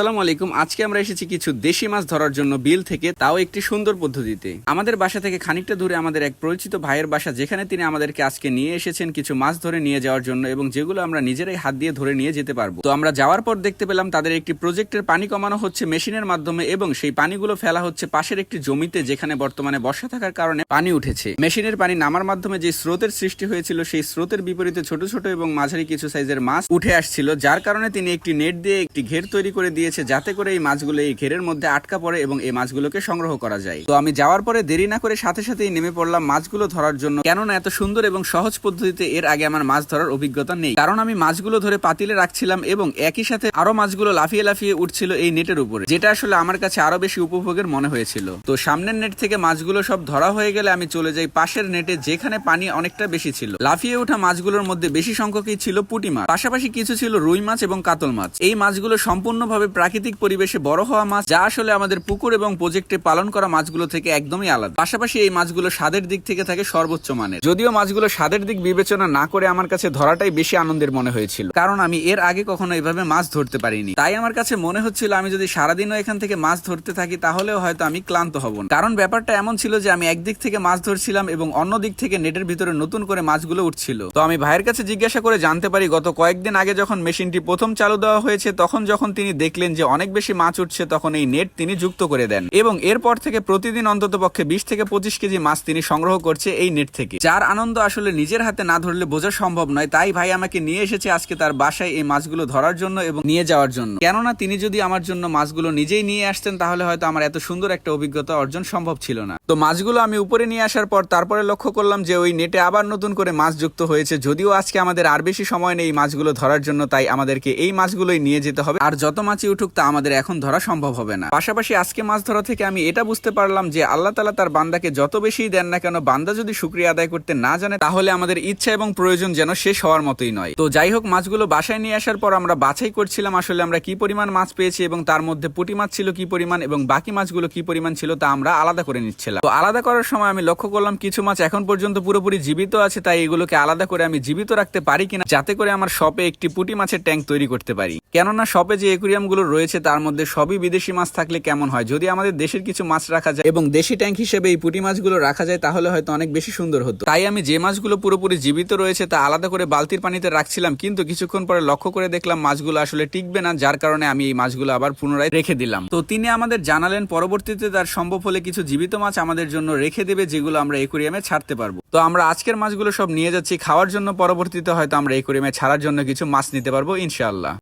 আসসালামু আলাইকুম। আজকে আমরা এসেছি কিছু দেশি মাছ ধরার জন্য বিল থেকে, তাও একটি সুন্দর পদ্ধতিতে। আমাদের বাসা থেকে খানিকটা দূরে আমাদের এক পরিচিত ভাইয়ের বাসা, যেখানে তিনি আমাদেরকে আজকে নিয়ে এসেছেন কিছু মাছ ধরে নিয়ে যাওয়ার জন্য এবং যেগুলো আমরা নিজেরাই হাত দিয়ে ধরে নিয়ে যেতে পারব। তো আমরা যাওয়ার পর দেখতে পেলাম তাদের একটি প্রজেক্টের পানি কমানো হচ্ছে মেশিনের মাধ্যমে এবং সেই পানিগুলো ফেলা হচ্ছে পাশের একটি জমিতে যেখানে বর্তমানে বর্ষা থাকার কারণে পানি উঠেছে। মেশিনের পানি নামার মাধ্যমে যে স্রোতের সৃষ্টি হয়েছিল, সেই স্রোতের বিপরীতে ছোট ছোট এবং মাঝারি কিছু সাইজের মাছ উঠে আসছিল, যার কারণে তিনি একটি নেট দিয়ে একটি ঘের তৈরি করে দিয়েছে যাতে করে এই মাছগুলো এই ঘেরের মধ্যে আটকা পড়ে এবং এই মাছগুলোকে সংগ্রহ করা যায়। তো আমি যাওয়ার পরে দেরি না করে সাথে সাথেই নেমে পড়লাম মাছগুলো ধরার জন্য। কেননা এত সুন্দর এবং সহজ পদ্ধতিতে এর আগে আমার মাছ ধরার অভিজ্ঞতা নেই। কারণ আমি মাছগুলো ধরে পাতিলে রাখছিলাম এবং একই সাথে আরও মাছগুলো লাফিয়ে লাফিয়ে উঠছিল এই নেটের উপরে, যেটা আসলে আমার কাছে আরও বেশি উপভোগের মনে হয়েছিল। তো সামনের নেট থেকে মাছগুলো সব ধরা হয়ে গেলে আমি চলে যাই পাশের নেটে যেখানে পানি অনেকটা বেশি ছিল। লাফিয়ে ওঠা মাছগুলোর মধ্যে বেশি সংখ্যকই ছিল পুঁটি মাছ। পাশাপাশি কিছু ছিল রুই মাছ এবং কাতল মাছ। এই মাছগুলো সম্পূর্ণভাবে প্রাকৃতিক পরিবেশে বড় হওয়া মাছ, যা আসলে আমাদের পুকুর এবং প্রজেক্টে পালন করা মাছগুলো থেকে একদমই আলাদা। পাশাপাশি এই মাছগুলো স্বাদের দিক থেকে থাকে সর্বোচ্চ মানের। যদিও মাছগুলো স্বাদের দিক বিবেচনা না করে আমার কাছে ধরাটাই বেশি আনন্দের মনে হয়েছিল। কারণ আমি এর আগে কখনো এভাবে মাছ ধরতে পারিনি। তাই আমার কাছে মনে হচ্ছিল আমি যদি সারাদিনও এখান থেকে মাছ ধরতে থাকি, তাহলেও হয়তো আমি ক্লান্ত হব না। কারণ ব্যাপারটা এমন ছিল যে আমি একদিক থেকে মাছ ধরছিলাম এবং অন্য দিক থেকে নেটের ভিতরে নতুন করে মাছগুলো উঠছিল। তো আমি ভাইয়ের কাছে জিজ্ঞাসা করে জানতে পারি, গত কয়েকদিন আগে যখন মেশিনটি প্রথম চালু দেওয়া হয়েছে, তখন যখন তিনি দেখলেন যে অনেক বেশি মাছ উঠছে, তখন এই নেট তিনি যুক্ত করে দেন এবং এরপর থেকে প্রতিদিন অন্তত পক্ষে বিশ থেকে পঁচিশ কেজি মাছ তিনি সংগ্রহ করছে এই নেট থেকে। যার আনন্দ আসলে নিজের হাতে না ধরলে বোঝা সম্ভব নয়, তাই ভাই আমাকে নিয়ে এসেছে আজকে তার বাসায় এই মাছগুলো ধরার জন্য এবং নিয়ে যাওয়ার জন্য। কেননা তিনি যদি আমার জন্য মাছগুলো নিজেই নিয়ে আসতেন, তাহলে হয়তো আমার এত সুন্দর একটা অভিজ্ঞতা অর্জন সম্ভব ছিল না। তো মাছগুলো আমি উপরে নিয়ে আসার পর তারপরে লক্ষ্য করলাম যে ওই নেটে আবার নতুন করে মাছ যুক্ত হয়েছে, যদিও আজকে আমাদের আর বেশি সময় নেই মাছগুলো ধরার জন্য, তাই আমাদেরকে এই মাছগুলোই নিয়ে যেতে হবে। আর যত মাছই উঠুক তা আমাদের এখন ধরা সম্ভব হবে না। পাশাপাশি আজকে মাছ ধরা থেকে আমি এটা বুঝতে পারলাম যে আল্লাহ তালা তার বান্দাকে যত বেশি দেন না কেন, বান্দা যদি শুক্রিয়া আদায় করতে না জানে, তাহলে আমাদের ইচ্ছা এবং প্রয়োজন যেন শেষ হওয়ার মতোই নয়। তো যাই হোক, মাছগুলো বাসায় নিয়ে আসার পর আমরা বাছাই করছিলাম, আসলে আমরা কি পরিমাণ মাছ পেয়েছি এবং তার মধ্যে পুঁটি মাছ ছিল কি পরিমাণ এবং বাকি মাছগুলো কি পরিমাণ ছিল তা আমরা আলাদা করে নিচ্ছিলাম। তো আলাদা করার সময় আমি লক্ষ্য করলাম কিছু মাছ এখন পর্যন্ত পুরোপুরি জীবিত আছে, তাই এগুলোকে আলাদা করে আমি জীবিত রাখতে পারি কিনা, যাতে করে আমার শপে একটি পুঁটি মাছের ট্যাঙ্ক তৈরি করতে পারি। কেননা শপে যে একুরিয়ামগুলো রয়েছে, তার মধ্যে সবই বিদেশি মাছ থাকলে কেমন হয়? যদি আমাদের দেশের কিছু মাছ রাখা যায় এবং দেশি ট্যাঙ্ক হিসেবে এই পুঁটি মাছগুলো রাখা যায়, তাহলে হয়তো অনেক বেশি সুন্দর হতো। তাই আমি যে মাছগুলো পুরোপুরি জীবিত রয়েছে, তা আলাদা করে বালতির পানিতে রাখছিলাম, কিন্তু কিছুক্ষণ পরে লক্ষ্য করে দেখলাম মাছগুলো আসলে টিকবে না, যার কারণে আমি এই মাছগুলো আবার পুনরায় রেখে দিলাম। তো তিনি আমাদের জানালেন, পরবর্তীতে তার সম্ভব হলে কিছু জীবিত মাছ আমাদের জন্য রেখে দেবে, যেগুলো আমরা একুরিয়ামে ছাড়তে পারব। তো আমরা আজকের মাছগুলো সব নিয়ে যাচ্ছি, খাওয়ার জন্য পরবর্তীতে হয়তো আমরা একুরিয়ামে ছাড়ার জন্য কিছু মাছ নিতে পারব, ইনশাআল্লাহ।